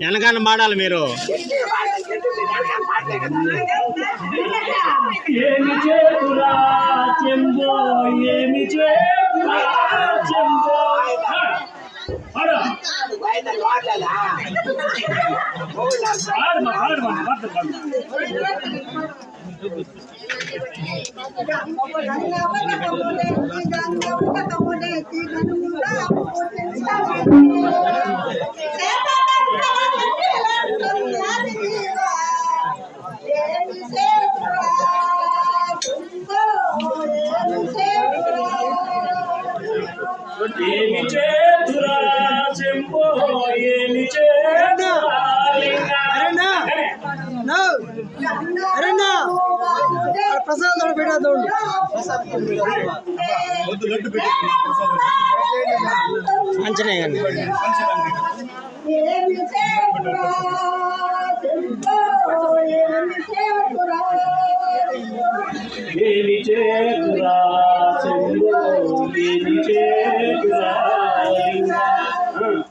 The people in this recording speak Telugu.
పాటను పాడాలి మీరు. ఏమి చేతురా చెంబో ఏమి చేతురా చెంబో పాడు. పాడమా ఏమి చేతురా చెంబో ఏమి చేతురా లింగా. ప్రసాద్ పెట్టేద్దాం అంచనా కానీ ఏమి చేతురా ఏమి చేతురా ఏమి చేతురా చెంబో ఏమి చేతురా Yeah.